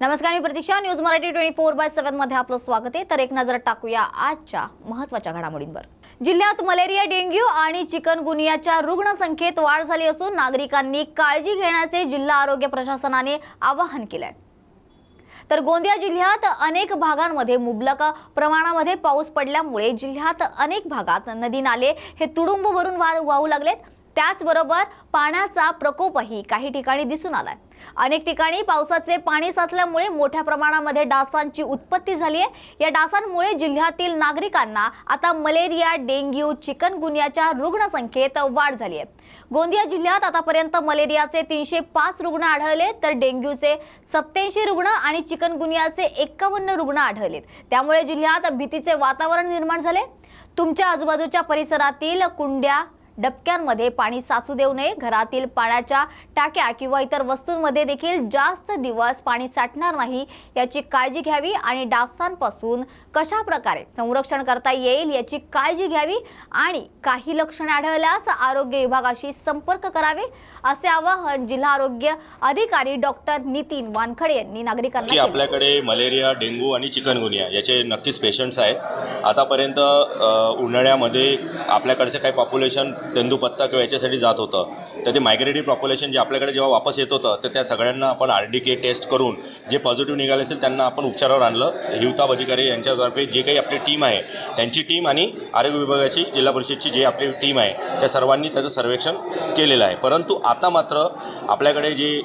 नमस्कार मी Pratiksha. News Marathi twenty four by सेव्हनमध्ये आपलं स्वागत आहे. तर एक नजर टाकूया आजच्या महत्त्वाच्या घडामोडींवर. जिल्ह्यात मलेरिया डेंग्यू आणि चिकनगुनियाच्या रुग्णसंख्येत वाढ झाली असून नागरिकांनी काळजी घेण्याचे जिल्हा आरोग्य प्रशासनाने आवाहन केलंय. तर गोंदिया जिल्ह्यात अनेक भागांमध्ये मुबलक प्रमाणामध्ये पाऊस पडल्यामुळे जिल्ह्यात अनेक भागात नदी नाले हे तुडुंब भरून वा- वाहू लागलेत. त्याचबरोबर पाण्याचा प्रकोपही काही ठिकाणी दिसून आलाय. अनेक ठिकाणी पावसाचे पाणी साचल्यामुळे मोठ्या प्रमाणामध्ये डासांची उत्पत्ती झाली आहे. या डासांमुळे जिल्ह्यातील नागरिकांना आता मलेरिया डेंग्यू चिकनगुनियाच्या रुग्णसंख्येत वाढ झाली आहे. गोंदिया जिल्ह्यात आतापर्यंत मलेरियाचे तीनशे पाच रुग्ण आढळले तर डेंग्यूचे सत्याऐंशी रुग्ण आणि चिकनगुनियाचे एकावन्न रुग्ण आढळलेत. त्यामुळे जिल्ह्यात भीतीचे वातावरण निर्माण झाले. तुमच्या आजूबाजूच्या परिसरातील कुंड्या डबक्यांमध्ये पाणी साचू देऊ नये घरातील पाण्याच्या टाक्या किंवा इतर वस्तूंमध्ये देखील जास्त दिवस पाणी साठणार नाही याची काळजी घ्यावी आणि डासांपासून कशा प्रकारे संरक्षण करता येईल याची काळजी घ्यावी आणि काही लक्षणे आढळल्यास आरोग्य विभागाशी संपर्क करावे असे आवाहन जिल्हा आरोग्य अधिकारी डॉक्टर नितीन वानखडे यांनी नागरिकांना आपल्याकडे मलेरिया डेंग्यू आणि चिकनगुनिया याचे नक्कीच पेशंट्स आहेत. आतापर्यंत उन्हाळ्यामध्ये आपल्याकडचे काही पॉप्युलेशन तेंदूपत्ता किंवा याच्यासाठी जात होतं. तर ते मायग्रेटरी पॉप्युलेशन जे आपल्याकडे जेव्हा वापस येत होतं तर त्या सगळ्यांना आपण आर डी के टेस्ट करून जे पॉझिटिव्ह निघाले असेल त्यांना आपण उपचारावर आणलं. हिवताब अधिकारी यांच्यातर्फे जे काही आपली टीम आहे त्यांची टीम आणि आरोग्य विभागाची जिल्हा परिषदची जी आपली टीम आहे त्या सर्वांनी त्याचं सर्वेक्षण केलेलं आहे. परंतु आता मात्र आपल्याकडे जे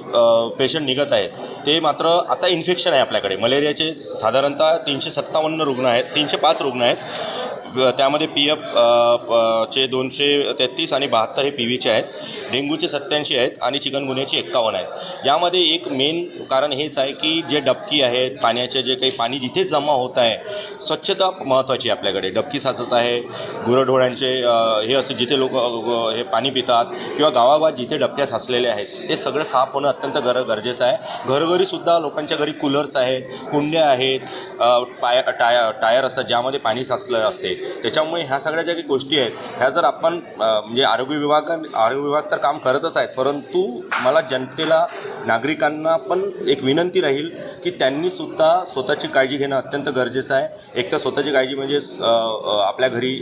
पेशंट निघत आहेत ते मात्र आता इन्फेक्शन आहे आपल्याकडे. मलेरियाचे साधारणतः तीनशे सत्तावन्न रुग्ण आहेत तीनशे पाच रुग्ण आहेत. त्यामध्ये पी एफ चे दोनशे तेहतीस आणि बहात्तर हे पी व्हीचे आहेत. डेंग्यूचे सत्याऐंशी आहेत आणि चिकनगुन्ह्याचे एक्कावन्न आहेत. यामध्ये एक मेन कारण हेच आहे की जे डबकी आहेत पाण्याचे जे काही पाणी जिथे जमा होत आहे स्वच्छता महत्त्वाची आहे आपल्याकडे. डबकी साचत आहे गुरढोळ्यांचे हे असं जिथे लोक हे पाणी पितात किंवा गावागावात जिथे डबक्या साचलेले आहेत ते सगळं साफ होणं अत्यंत गर गरजेचं आहे. घरोघरीसुद्धा लोकांच्या घरी कूलर्स आहेत कुंड्या आहेत पाय टाय टायर असतात ज्यामध्ये पाणी साचलं असते. त्याच्यामुळे ह्या सगळ्या ज्या काही गोष्टी आहेत ह्या जर आपण म्हणजे आरोग्य विभाग आरोग्य विभाग तर काम करतच आहेत परंतु मला जनतेला नागरिकांना पण एक विनंती राहील की त्यांनीसुद्धा स्वतःची काळजी घेणं अत्यंत गरजेचं आहे. एक तर स्वतःची काळजी म्हणजे आपल्या घरी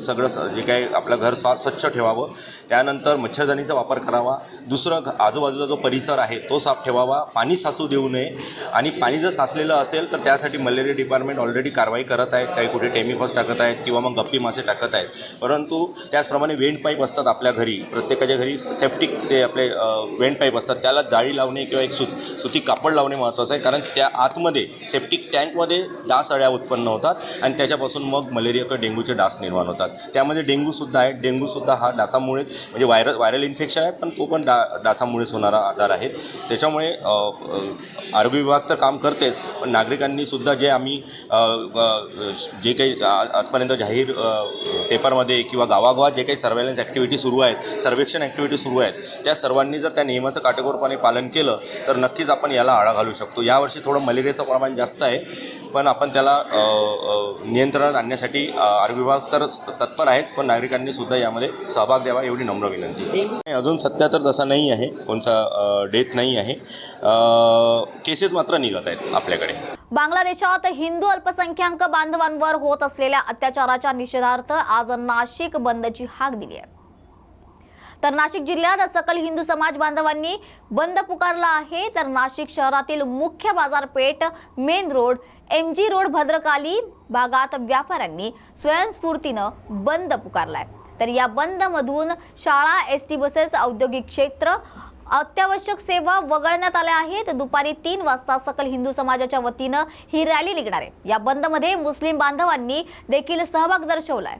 सगळं जे काही आपलं घर स्वा स्वच्छ ठेवावं त्यानंतर मच्छरदाणीचा वापर करावा. दुसरं आजूबाजूचा जो परिसर आहे तो साफ ठेवावा पाणी साचू देऊ नये. आणि पाणी जर साचलेलं असेल तर त्यासाठी मलेरिया डिपार्टमेंट ऑलरेडी कारवाई करत आहेत. काही कुठे टेमिकॉस टाकत आहेत किंवा मग गप्पी मासे टाकत आहेत परंतु त्याचप्रमाणे वेंड पाईप असतात आपल्या घरी. प्रत्येकाच्या घरी सेप्टिक ते आपले वेंट वेंड पाईप असतात. त्याला जाळी लावणे किंवा एक सु सुती कापड लावणे महत्त्वाचं आहे. कारण त्या आतमध्ये सेप्टिक टँकमध्ये डास अळ्या उत्पन्न होतात आणि त्याच्यापासून मग मलेरिया किंवा डेंग्यूचे डास निर्माण होतात. त्यामध्ये डेंग्यूसुद्धा आहे. डेंग्यूसुद्धा हा डासामुळेच म्हणजे व्हायरल व्हायरल इन्फेक्शन आहे पण तो पण डा डासामुळेच होणारा आजार आहे. त्याच्यामुळे आरोग्य विभाग तर काम करतेच पण नागरिकांनी सुद्धा जे आम्ही जे काही आ- आजपर्यंत जाहीर पेपरमध्ये किंवा गावागावात जे काही सर्वेलन्स ॲक्टिव्हिटी सुरू आहेत सर्वेक्षण ॲक्टिव्हिटी सुरू आहेत त्या सर्वांनी जर त्या नियमाचं काटेकोरपणे पालन केलं तर नक्कीच आपण याला आळा घालू शकतो. यावर्षी थोडं मलेरियाचं प्रमाण जास्त आहे पण आपण त्याला नियंत्रणात आणण्यासाठी आरोग्य विभाग तर तत्पर आहेच पण नागरिकांनी सुद्धा यामध्ये सहभाग द्यावा एवढी नम्र विनंती. अजून सध्या तर तसा नाही आहे. कोणचा डेथ नाही आहे. केसेस मात्र निघत आहेत आपल्याकडे. बांगलादेशात हिंदू अल्पसंख्याक बांधवांवर होत असलेल्या अत्याचाराच्या निषेधार्थ आज नाशिक बंदची हाक दिली आहे. तर नाशिक जिल्ह्यात सकल हिंदू समाज बांधवांनी बंद पुकारला आहे. तर नाशिक शहरातील मुख्य बाजारपेठ main road M G road Bhadrakali भागात व्यापाऱ्यांनी स्वयंस्फूर्तीनं बंद पुकारलाय. तर या बंदमधून शाळा एस टी बसेस औद्योगिक क्षेत्र अत्यावश्यक सेवा वगळण्यात आल्या आहेत. दुपारी तीन वाजता सकल हिंदू समाजाच्या वतीनं ही रॅली निघणार आहे. या बंदमध्ये मुस्लिम बांधवांनी देखील सहभाग दर्शवलाय.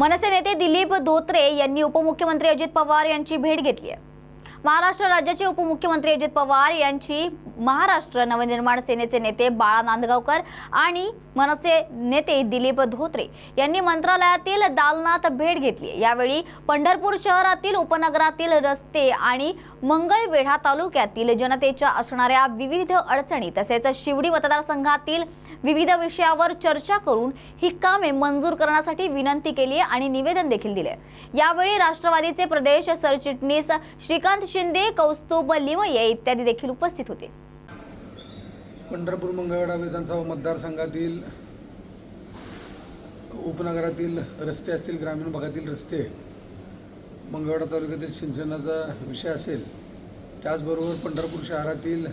मनसे नेते दिलीप धोत्रे यांनी उपमुख्यमंत्री अजित पवार यांची भेट घेतली आहे. महाराष्ट्र राज्याचे उपमुख्यमंत्री अजित पवार यांची महाराष्ट्र नवनिर्माण सेनेचे नेते बाळा नांदगावकर आणि मनसे नेते दिलीप धोत्रे यांनी मंत्रालयातील दालनात भेट घेतली. यावेळी पंढरपूर शहरातील उपनगरातील रस्ते आणि मंगळवेढा तालुक्यातील जनतेच्या असणाऱ्या विविध अडचणी तसेच शिवडी मतदारसंघातील विविध विषयावर चर्चा करून ही कामे मंजूर करण्यासाठी विनंती केली आणि निवेदन देखील दिले. यावेळी राष्ट्रवादीचे प्रदेश सरचिटणीस श्रीकांत शिंदे कौस्तुभ लिमये इत्यादी देखील उपस्थित होते. पंढरपूर मंगळवेढा विधानसभा मतदारसंघातील उपनगरातील रस्ते असतील ग्रामीण भागातील रस्ते मंगळवेढा तालुक्यातील सिंचनाचा विषय असेल त्याचबरोबर पंढरपूर शहरातील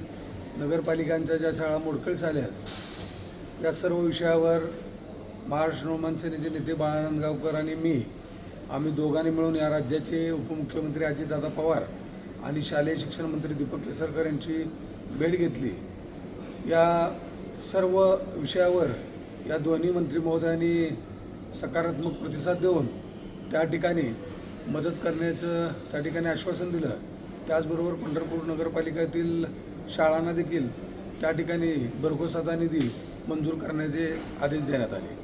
नगरपालिकांच्या ज्या शाळा मोडकळीस आल्या या सर्व विषयावर महाराष्ट्र नवमान सेनेचे नेते बाळानंद गावकर आणि मी आम्ही दोघांनी मिळून या राज्याचे उपमुख्यमंत्री अजितदादा पवार आणि शालेय शिक्षण मंत्री दीपक केसरकर यांची भेट घेतली. या सर्व विषयावर या दोन्ही मंत्री महोदयांनी सकारात्मक प्रतिसाद देऊन त्या ठिकाणी मदत करण्याचं त्या ठिकाणी आश्वासन दिलं. त्याचबरोबर पंढरपूर नगरपालिकेतील शाळांना देखील त्या ठिकाणी भरघोसाचा निधी मंजूर करण्याचे आदेश देण्यात आले.